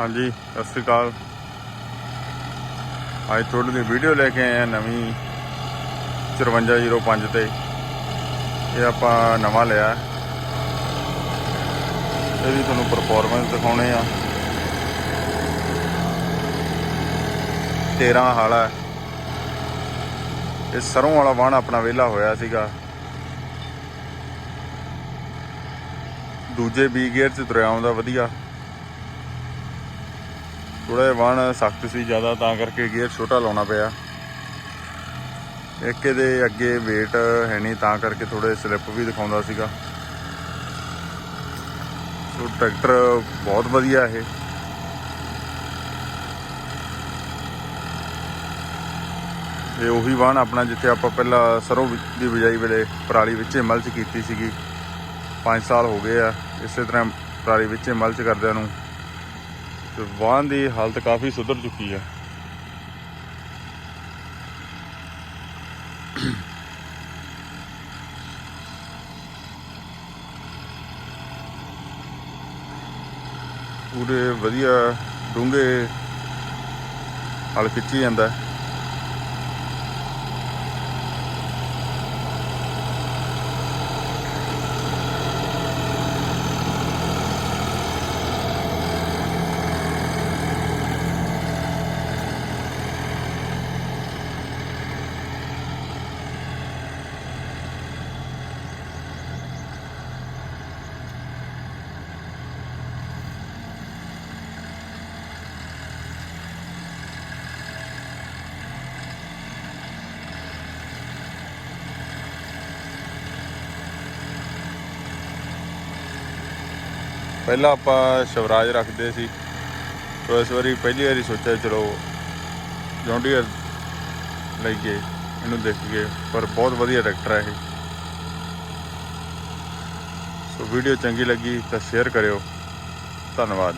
ਹਾਂਜੀ, ਸਤਿ ਸ੍ਰੀ ਅਕਾਲ। ਅੱਜ ਤੁਹਾਡੇ ਲਈ ਵੀਡੀਓ ਲੈ ਕੇ ਆਏ ਆ ਨਵੀਂ 5405 ਤੇ। ਇਹ ਆਪਾਂ ਨਵਾਂ ਲਿਆ। ਇਹਦੀ ਤੁਹਾਨੂੰ ਪਰਫਾਰਮੈਂਸ ਦਿਖਾਉਣੇ ਆ। 13 ਹਾਲਾ ਇਹ ਸਰੋਂ ਵਾਲਾ ਵਾਹਣ ਆਪਣਾ ਵਿਹਲਾ ਹੋਇਆ ਸੀਗਾ। ਦੂਜੇ ਬੀ ਗੇਅਰ 'ਚ ਤੁਰਿਆ ਆਉਂਦਾ ਵਧੀਆ। ਥੋੜਾ ਜਿਹਾ ਵਾਹਣ ਸਖਤ ਸੀ, ਜ਼ਿਆਦਾ ਤਾਂ ਕਰਕੇ ਗੇਅਰ ਛੋਟਾ ਲਾਉਣਾ ਪਿਆ। ਇੱਕ ਇਹਦੇ ਅੱਗੇ weight ਹੈ ਨਹੀਂ, ਤਾਂ ਕਰਕੇ ਥੋੜੇ ਸਲਿੱਪ ਵੀ ਦਿਖਾਉਂਦਾ ਸੀਗਾ। ਸੋ ਟਰੈਕਟਰ ਬਹੁਤ ਵਧੀਆ ਇਹ। ਇਹ ਉਹੀ ਵਾਹਣ ਆਪਣਾ ਜਿੱਥੇ ਆਪਾਂ ਪਹਿਲਾਂ ਸਰੋਂ ਦੀ ਬਿਜਾਈ ਵੇਲੇ ਪਰਾਲੀ ਵਿੱਚ ਮਲਚ ਕੀਤੀ ਸੀਗੀ। 5 ਸਾਲ ਹੋ ਗਏ ਆ, ਇਸੇ ਤਰ੍ਹਾਂ ਪਰਾਲੀ ਵਿੱਚ ਮਲਚ ਕਰਦਿਆਂ ਨੂੰ। ਤੇ ਵਾਹਨ ਦੀ ਹਾਲਤ ਕਾਫੀ ਸੁਧਰ ਚੁੱਕੀ ਹੈ। ਪੂਰੇ ਵਧੀਆ ਡੂੰਘੇ ਹਲ ਖਿੱਚੀ ਜਾਂਦਾ ਪਹਿਲਾਂ ਆਪਾਂ ਸ਼ਿਵਰਾਜ ਰੱਖਦੇ ਸੀ। ਸੋ ਇਸ ਵਾਰੀ ਪਹਿਲੀ ਵਾਰੀ ਸੋਚਿਆ ਚਲੋ ਜੌਂਡੀਅਰ ਲਈਏ ਇਹਨੂੰ ਦੇਖੀਏ ਪਰ ਬਹੁਤ ਵਧੀਆ ਟਰੈਕਟਰ ਹੈ ਇਹ। ਸੋ ਵੀਡੀਓ ਚੰਗੀ ਲੱਗੀ ਤਾਂ ਸ਼ੇਅਰ ਕਰਿਓ। ਧੰਨਵਾਦ।